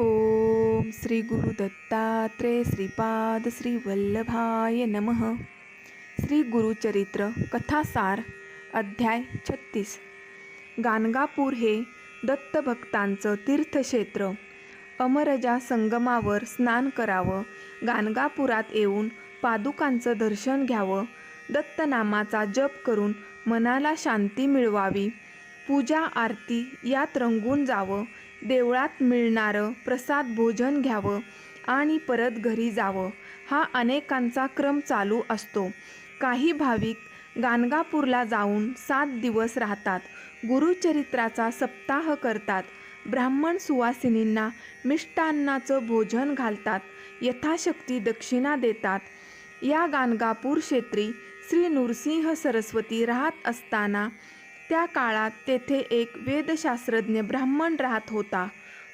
ओम श्री गुरु दत्तात्रेय श्रीपाद श्री वल्लभाय नमः। श्री गुरुचरित्र कथासार अध्याय छत्तीस। गाणगापूर हे दत्तभक्तांचं तीर्थक्षेत्र. अमरजा संगमावर स्नान करावं गाणगापुरात येऊन पादुकांचं दर्शन घ्यावं दत्तनामाचा जप करून मनाला शांती मिळवावी पूजा आरती यात रंगून जावं देवळात मिळणारं प्रसाद भोजन घ्यावं आणि परत घरी जावं हा अनेकांचा क्रम चालू असतो. काही भाविक गाणगापूरला जाऊन सात दिवस राहतात गुरुचरित्राचा सप्ताह करतात ब्राह्मण सुवासिनींना मिष्टान्नाचं भोजन घालतात यथाशक्ती दक्षिणा देतात. या गाणगापूर क्षेत्री श्री नृसिंह सरस्वती राहत असताना त्या काळात तेथे एक वेदशास्त्रज्ञ ब्राह्मण राहत होता.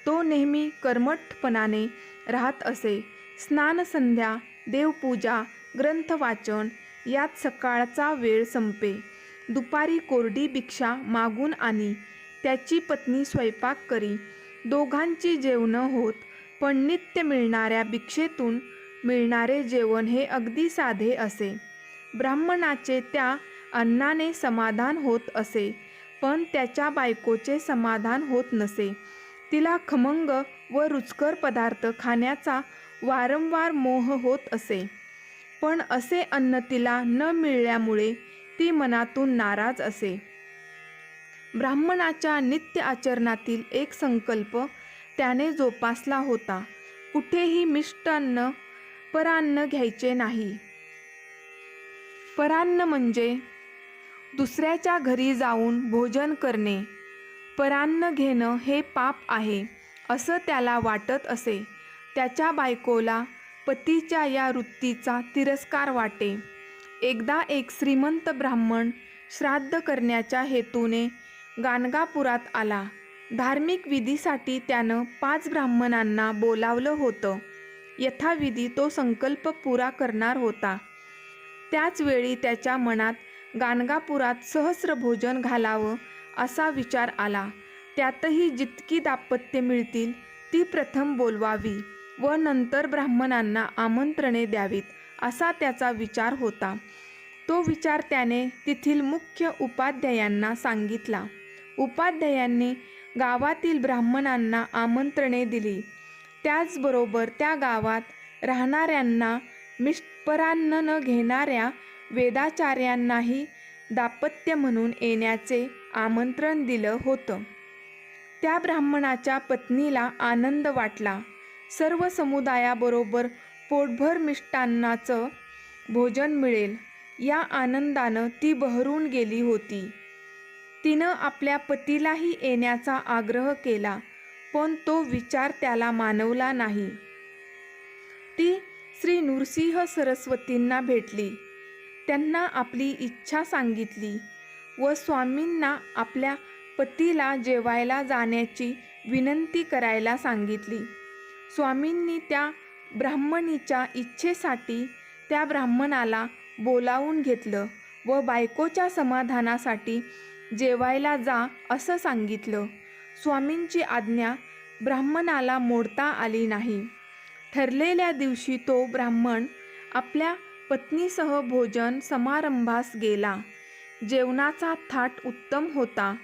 तो नेहमी कर्मठपणाने राहत असे. स्नानसंध्या देवपूजा ग्रंथवाचन यात सकाळचा वेळ संपे. दुपारी कोरडी भिक्षा मागून आणि त्याची पत्नी स्वयंपाक करी. दोघांची जेवणं होत पण नित्य मिळणाऱ्या भिक्षेतून मिळणारे जेवण हे अगदी साधे असे. ब्राह्मणाचे त्या अन्नाने समाधान होत असे पण त्याच्या बायकोचे समाधान होत नसे. तिला खमंग व रुचकर पदार्थ खाण्याचा वारंवार मोह होत असे. पण असे अन्न तिला न मिळाल्यामुळे ती मनातून नाराज असे. ब्राह्मणाच्या नित्य आचरणातील एक संकल्प त्याने जोपासला होता. कुठेही मिष्टान्न परान्न घ्यायचे नाही. परान्न म्हणजे दुसऱ्याच्या घरी जाऊन भोजन करणे परान्न घेणं हे पाप आहे असं त्याला वाटत असे. त्याच्या बायकोला पतीच्या या वृत्तीचा तिरस्कार वाटे. एकदा एक श्रीमंत ब्राह्मण श्राद्ध करण्याच्या हेतूने गाणगापुरात आला. धार्मिक विधीसाठी त्यानं पाच ब्राह्मणांना बोलावलं होतं. यथाविधी तो संकल्प पुरा करणार होता. त्याच वेळी त्याच्या मनात गाणगापुरात सहस्र भोजन घालावं असा विचार आला. त्यातही जितकी दाम्पत्य मिळतील ती प्रथम बोलवावी व नंतर ब्राह्मणांना आमंत्रणे द्यावीत असा त्याचा विचार होता. तो विचार त्याने तेथील मुख्य उपाध्यायांना सांगितला. उपाध्यायांनी गावातील ब्राह्मणांना आमंत्रणे दिली. त्याचबरोबर त्या गावात राहणाऱ्यांना मिष्परान्न न घेणाऱ्या वेदाचार्यांनाही दापत्य म्हणून येण्याचे आमंत्रण दिलं होतं. त्या ब्राह्मणाच्या पत्नीला आनंद वाटला. सर्व समुदायाबरोबर पोटभर मिष्टान्नाचं भोजन मिळेल. या आनंदानं ती बहरून गेली होती. तिनं आपल्या पतीलाही येण्याचा आग्रह केला पण तो विचार त्याला मानवला नाही. ती श्री नृसिंह सरस्वतींना भेटली. त्यांना आपली इच्छा सांगितली व स्वामींना आपल्या पतीला जेवायला जाण्याची विनंती करायला सांगितली. स्वामींनी त्या ब्राह्मणीच्या इच्छेसाठी त्या ब्राह्मणाला बोलावून घेतलं व बायकोच्या समाधानासाठी जेवायला जा असं सांगितलं. स्वामींची आज्ञा ब्राह्मणाला मोडता आली नाही. ठरलेल्या दिवशी तो ब्राह्मण आपल्या पत्नीसह भोजन समारंभास गेला. जेवणाचा थाट उत्तम होता.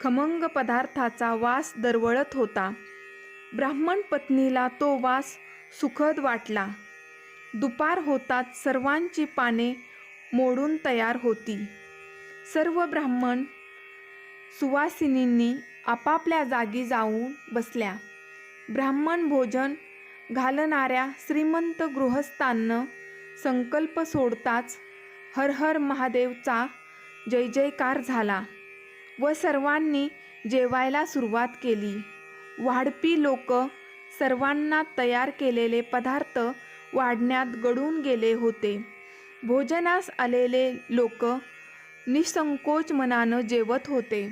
खमंग पदार्थाचा वास दरवळत होता. ब्राह्मण पत्नीला तो वास सुखद वाटला. दुपार होताच सर्वांची पाने मोडून तयार होती. सर्व ब्राह्मण सुवासिनींनी आपापल्या जागी जाऊन बसल्या. ब्राह्मण भोजन घालणाऱ्या श्रीमंत गृहस्थांनं संकल्प सोडताच हर हर महादेवचा जय जयकार झाला व सर्वांनी जेवायला सुरुवात केली. वाढपी लोक सर्वांना तयार केलेले पदार्थ वाढण्यात गळून गेले होते. भोजनास आलेले लोक निसंकोच मनानं जेवत होते.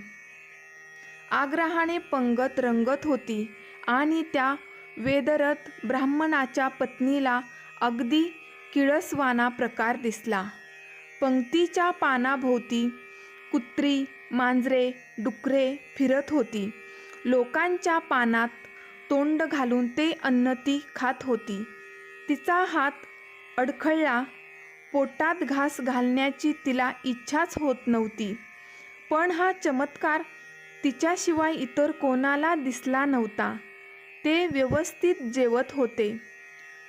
आग्रहाने पंगत रंगत होती आणि त्या वेदरत ब्राह्मणाच्या पत्नीला अगदी किळसवाना प्रकार दिसला. पंक्तीच्या पानाभोवती कुत्री मांजरे डुकरे फिरत होती. लोकांच्या पानात तोंड घालून ते अन्न ती खात होती. तिचा हात अडखळला. पोटात घास घालण्याची तिला इच्छाच होत नव्हती. पण हा चमत्कार तिच्याशिवाय इतर कोणाला दिसला नव्हता. ते व्यवस्थित जेवत होते.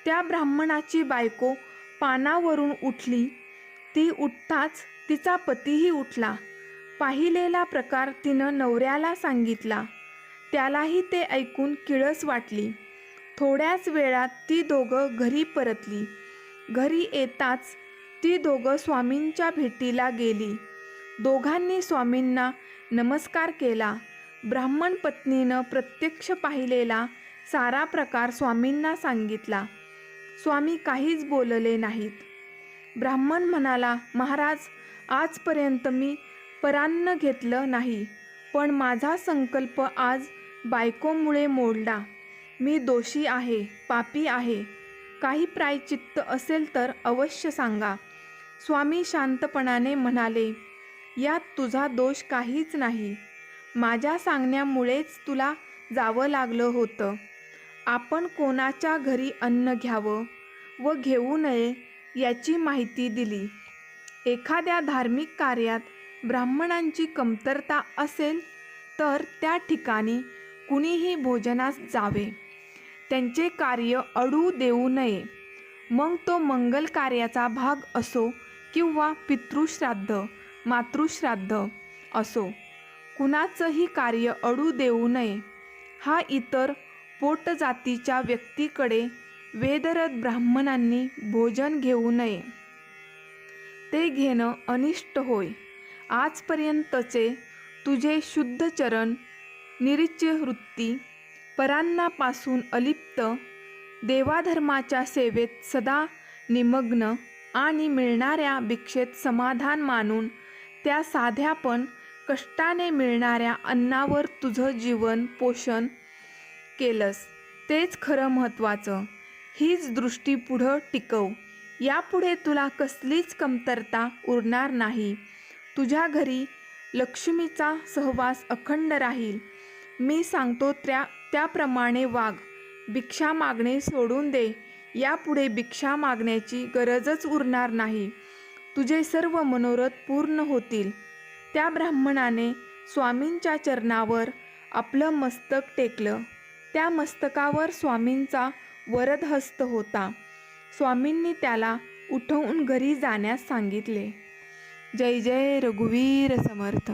त्या ब्राह्मणाची बायको पानावरून उठली. ती उठताच तिचा पतीही उठला. पाहिलेला प्रकार तिनं नवऱ्याला सांगितला. त्यालाही ते ऐकून किळस वाटली. थोड्याच वेळात ती दोघं घरी परतली. घरी येताच ती दोघं स्वामींच्या भेटीला गेली. दोघांनी स्वामींना नमस्कार केला. ब्राह्मण पत्नीनं प्रत्यक्ष पाहिलेला सारा प्रकार स्वामींना सांगितला. स्वामी काहीच बोलले नाहीत. ब्राह्मण म्हणाला महाराज आजपर्यंत मी परान्न घेतलं नाही पण माझा संकल्प आज बायकोमुळे मोडला. मी दोषी आहे पापी आहे. काही प्रायचित्त असेल तर अवश्य सांगा. स्वामी शांतपणाने म्हणाले यात तुझा दोष काहीच नाही. माझ्या सांगण्यामुळेच तुला जावं लागलं होतं. आपण कोणाच्या घरी अन्न घ्यावं व घेऊ नये याची माहिती दिली. एखाद्या धार्मिक कार्यात ब्राह्मणांची कमतरता असेल तर त्या ठिकाणी कुणीही भोजनास जावे. त्यांचे कार्य अडू देऊ नये. मग तो मंगल कार्याचा भाग असो किंवा पितृश्राद्ध मातृश्राद्ध असो. कुणाचंही कार्य अडू देऊ नये. हा इतर पोटजातीच्या व्यक्तीकडे वेदरथ ब्राह्मणांनी भोजन घेऊ नये. ते घेणं अनिष्ट होय. आजपर्यंतचे तुझे शुद्ध चरण निरीच्य वृत्ती परांनापासून अलिप्त देवाधर्माच्या सेवेत सदा निमग्न आणि मिळणाऱ्या भिक्षेत समाधान मानून त्या साध्या पण कष्टाने मिळणाऱ्या अन्नावर तुझं जीवन पोषण केलंस तेच खरं महत्त्वाचं. हीच दृष्टी पुढं टिकव. यापुढे तुला कसलीच कमतरता उरणार नाही. तुझ्या घरी लक्ष्मीचा सहवास अखंड राहील. मी सांगतो त्या त्याप्रमाणे वाघ भिक्षा मागणे सोडून दे. यापुढे भिक्षा मागण्याची गरजच उरणार नाही. तुझे सर्व मनोरथ पूर्ण होतील. त्या ब्राह्मणाने स्वामींच्या चरणावर आपलं मस्तक टेकलं. त्या मस्तकावर स्वामींचा वरदहस्त होता. स्वामींनी त्याला उठवून घरी जाण्यास सांगितले. जय जय रघुवीर समर्थ.